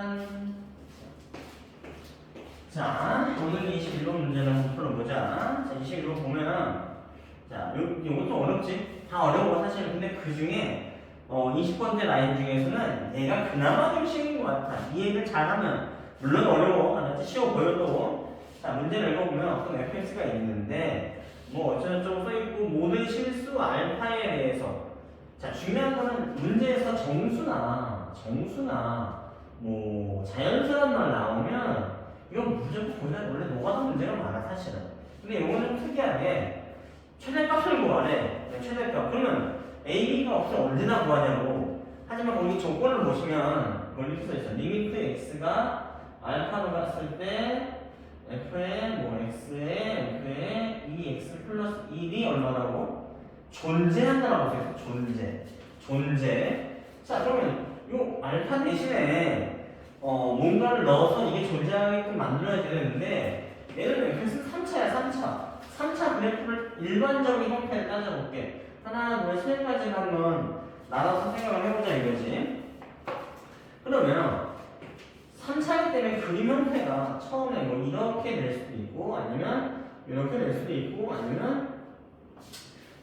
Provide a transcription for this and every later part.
짠. 자, 오늘 21번 문제를 한번 풀어보자. 자, 21번 보면, 자, 요, 요것도 어렵지? 다 어려워, 사실. 근데 그 중에, 어, 20번째 라인 중에서는 얘가 그나마 좀 쉬운 것 같아. 이해를 잘하면, 물론 어려워. 알았지? 쉬워 보여도. 자, 문제를 읽어보면 어떤 fx가 있는데, 뭐 어쩌고저쩌고 써있고, 모든 실수 알파에 대해서. 자, 중요한 거는 문제에서 정수나, 정수나, 뭐, 자연스러운 말 나오면, 이건 무조건 원래, 노가다 문제가 많아, 사실은. 근데 이거는 좀 특이하게, 최대값을 구하래. 네, 최대값. 그러면 AB가 없으면 언제나 구하냐고. 하지만 거기 조건을 보시면, 거기 써 있어. 리미트 x가 알파로 갔을 때, f의 뭐 x에 f의 2x 플러스 1이 얼마라고? 존재한다라고 써있어. 존재. 존재. 자, 그러면 요 알파 대신에 어, 뭔가를 넣어서 이게 존재하게끔 만들어야 되는데 예를 들면 그래서 3차야 3차. 3차 그래프를 일반적인 형태를 따져볼게. 하나 둘세 가지 한번 나눠서 생각을 해보자 이거지. 그러면 3차이기 때문에 그림 형태가 처음에 뭐 이렇게 될 수도 있고 아니면 이렇게 될 수도 있고 아니면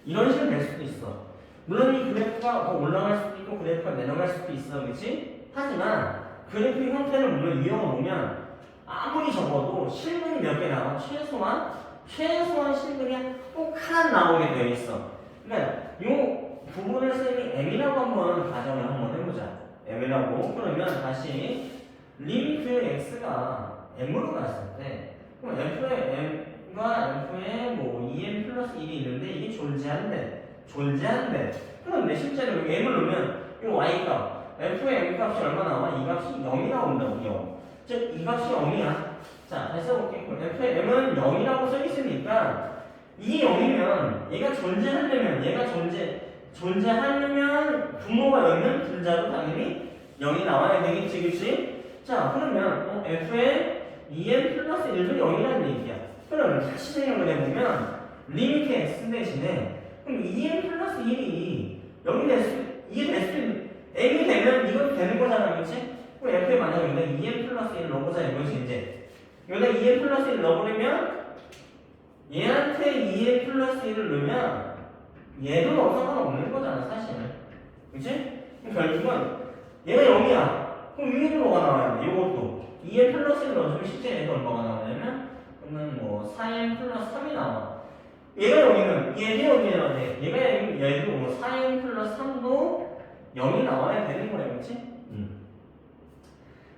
이런 식으로 될 수도 있어. 물론 이 그래프가 더 올라갈 수도 있고 그래프가 내려갈 수도 있어 그렇지? 하지만 그래프 형태를 물론 이용해 보면 아무리 적어도 실근이 몇 개 나와 최소한 최소한 실근이 꼭 하나 나오게 되어 있어. 그러니까 이 부분을 쌤이 m이라고 한번 가정을 한번 해보자. m이라고 그러면 다시 리미트 x가 m으로 갔을 때 그럼 f의 m과 f의 뭐 2m 플러스 1이 있는데 이게 존재한대. 존재한대. 그런데 실제로 m을 넣으면 이 y값 f의 m 값이 얼마 나와? 이 값이 0이 나온다고 0. 즉, 이 값이 0이야. 자, 다시 해볼게. 그럼 f의 m은 0이라고 써있으니까 이게 0이면 얘가 존재하려면 얘가 존재 존재하려면 부모가 0이면 분자도 당연히 0이 나와야 되겠지, 그치? 자, 그러면 어, f의 2m 플러스 1도 0이라는 얘기야. 그러면 다시 생각을 해보면 리미트 x 대신에 그럼 2m 플러스 1이 0이 될 수, 이게 될수 있는 m이 되면 이건 되는 거잖아, 그렇지? 그럼 f에 만약에 여기다 2m 플러스 1을 넣어보자 이거지 이제 여기다 2m 플러스 1을 넣어버리면 얘한테 2m 플러스 1을 넣으면 얘도 넣어 상관없는 거잖아 사실은 그치? 그럼 결국은 얘가 0이야 그럼 위에도 뭐가 나와야 돼 이것도 2m 플러스 1을 넣어주면 실제 얘가 얼마가 나오냐면 그러면 뭐 4m 플러스 3이 나와 얘가 0이면 얘도 0이 나와야 돼 얘가 0이면 얘도 뭐 4m 플러스 3도 0이 나와야 되는 거야.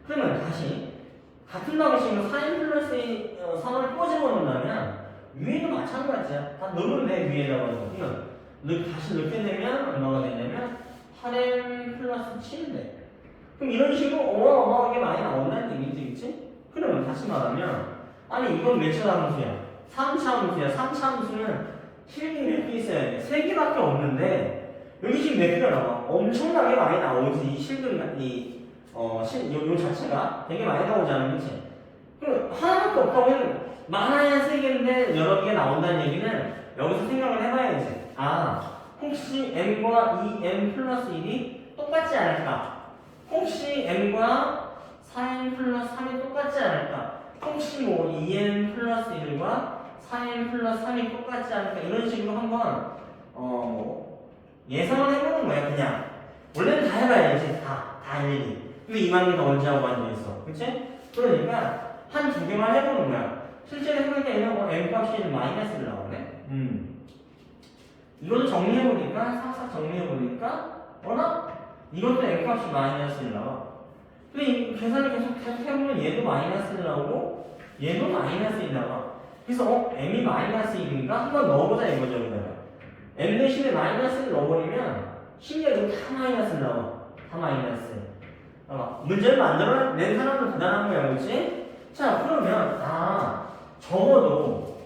그러면 다시 같은 방식으로 4n 플러스 3을 꼬집어 놓는다면 위에도 마찬가지야. 다 넣으면 돼, 위에다가. 그러면 넣- 다시 넣게 되면 얼마가 되냐면 8n 플러스 7이 돼. 그럼 이런 식으로 어마어마하게 많이 나온다는 얘기지, 그치? 그러면 다시 말하면 아니 이건 몇차 함수야? 3차 함수야. 3차 함수는 실기 몇개 있어야 돼? 3개밖에 없는데 여기 지금 몇 개가 나와? 엄청나게 많이 나오지 이 실근 이 어, 실, 요, 요 자체가 되게 많이 나오잖아 그치? 그럼 하나밖에 없다고 해도 많아야 세 개인데 여러 개 나온다는 얘기는 여기서 생각을 해봐야지 아 혹시 m과 2m 플러스 1이 똑같지 않을까? 혹시 m과 4m 플러스 3이 똑같지 않을까? 혹시 뭐 2m 플러스 1과 4m 플러스 3이 똑같지 않을까? 이런 식으로 한번 어 예상을 해보는 거야 그냥 원래는 다 해봐야지 다, 다 일일이 근데 이만 개가 언제 하고 앉아있어 그치? 그러니까 한 두 개만 해보는 거야 실제로 해보니까 뭐 m 값이 마이너스를 나오네 음. 이걸 정리해보니까 싹싹 정리해보니까 어라? 이것도 m 값이 마이너스를 나와 근데 이 계산을 계속 계속 해보면 얘도 마이너스를 나오고 얘도 마이너스이 나와 그래서 어? m이 마이너스 1인가? 한번 넣어보자 이거죠 여기다가 m 대신에 마이너스를 넣어버리면 실력이 다 마이너스 나와. 다 마이너스. 어, 문제를 만들어낸 사람도 대단한 거야, 그렇지? 자, 그러면 아 적어도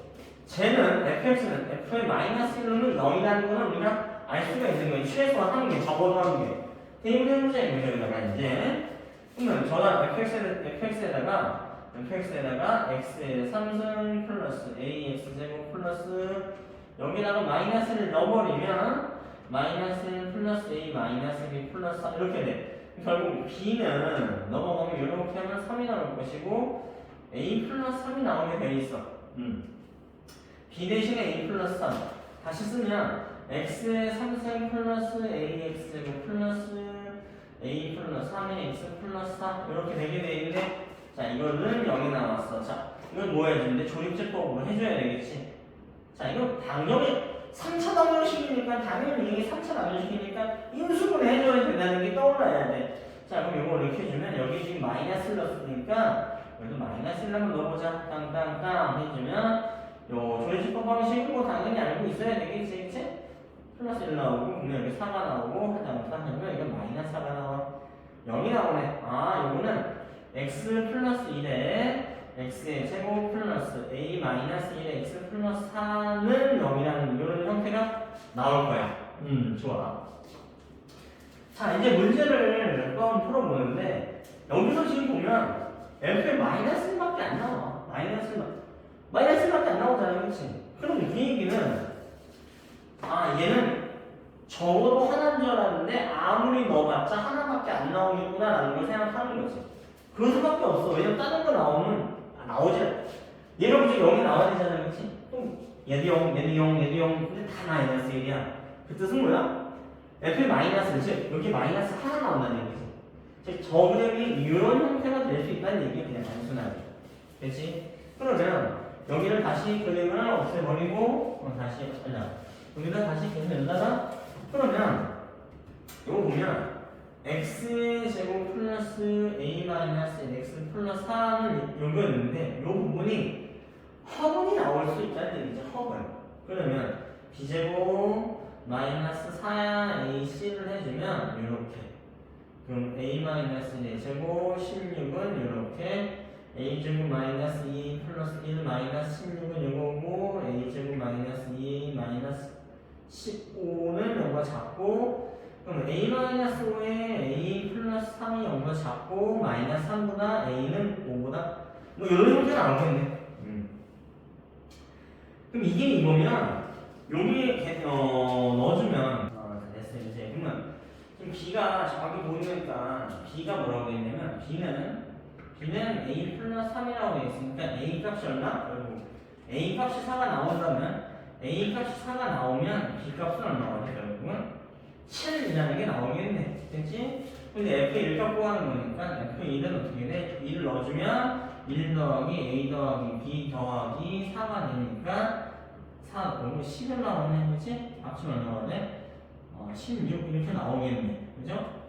쟤는 fx는 f의 마이너스 1은 0이라는 거는 우리가 알 수가 있는 거예요. 최소한 한 개, 적어도 한 개. 해보자 이거죠, 여기다가 이제. 그러면 저는 fx에, fx에다가 fx에다가 x의 3승 플러스 ax 제곱 플러스 여기다가 마이너스를 넣어버리면 마이너스 1 플러스 a 마이너스 b 플러스 4 이렇게 돼. 결국 b는 넘어가면 이렇게 하면 3이 나올 것이고 a 플러스 3이 나오게 돼 있어. 음. b 대신에 a 플러스 3 다시 쓰면 x의 3생 플러스 ax 플러스 a 플러스 3의 x 플러스 4 이렇게 되게 돼 있는데 자 이거는 0이 나왔어. 자 이건 뭐 해야 되는데 조립제법으로 해줘야 되겠지. 자 이거 당연히 3차 방정식이니까 당연히 이게 3차 방정식이니까 인수분해 해줘야 된다는 게 떠올라야 돼. 자 그럼 이거 이렇게 해주면 여기 지금 마이너스를 넣었으니까 여기도 마이너스를 한번 넣어보자. 땅땅땅 해주면 요 조립제법 방식은 뭐 당연히 알고 있어야 되겠지, 그치? 플러스 1 나오고 그러면 여기 4가 나오고 하다못해 하면 이건 마이너스 4가 나와 0이 나오네 아 요거는 x 플러스 1에 x의 제곱 플러스 a 마이너스 1에 x 플러스 4는 0이라는 이런 형태가 나올 거야. 음 좋아. 자 이제 문제를 또 한번 풀어보는데 여기서 지금 보면 f의 마이너스밖에 안 나와. 마이너스만 마이너스밖에 안 나오잖아 그렇지 그럼 이 얘기는 아 얘는 적어도 하나인 줄 알았는데 아무리 넣어봤자 하나밖에 안 나오겠구나라는 걸 생각하는 거지. 그럴 수밖에 없어. 왜냐면 다른 거 나오면 아, 나오지 않아. 얘는 이제 0이 나와야 되잖아? 또 얘도 0, 얘도 0, 얘도 0 근데 다 마이너스 1이야 그 뜻은 뭐야? f 마이너스 즉 여기 마이너스 하나 나온다는 얘기지 즉 저그램이 이런 형태가 될 수 있다는 얘기야 그냥 단순하게 그렇지? 그러면 여기를 다시 그림을 없애버리고 어, 다시 하자 여기다 다시 계속 연다가 그러면 이거 보면 x 제곱 플러스 a 마이너스 x 플러스 4는 요거였는데 요 부분이 허분이 나올 수 있다는 얘기죠 허분. 그러면 b 제곱 마이너스 4 ac를 해주면 이렇게. 그럼 a 마이너스 4제곱 16은 이렇게. a 제곱 마이너스 2 플러스 1 마이너스 16은 이거고 a 제곱 마이너스 2 마이너스 15는 0과 작고 그럼 a 마이너스 5에 a 플러스 3이 0과 작고 마이너스 3보다 a는 5보다 뭐 이런 형태가 나오겠네 음. 그럼 이게 이거면 여기에 개- 어, 넣어주면 어, 다 됐어요 이제 그러면 지금 b가 정확히 보이니까 b가 뭐라고 돼 있냐면 b는 b는 a 플러스 3이라고 돼 있으니까 a 값이 얼마? 결국 a 값이 4가 나온다면 a 값이 4가 나오면 b 값은 얼마가 돼 결국은 7 이라는 게 나오겠네 됐지? 근데 f1 갖고 하는 거니까 f1은 어떻게 돼? 1을 넣어주면 1 더하기 a 더하기 b 더하기 4가 되니까 4 그리고 10을 나오네 그치? 합치면 얼마가 돼? 어, 16 이렇게 나오겠네 그죠?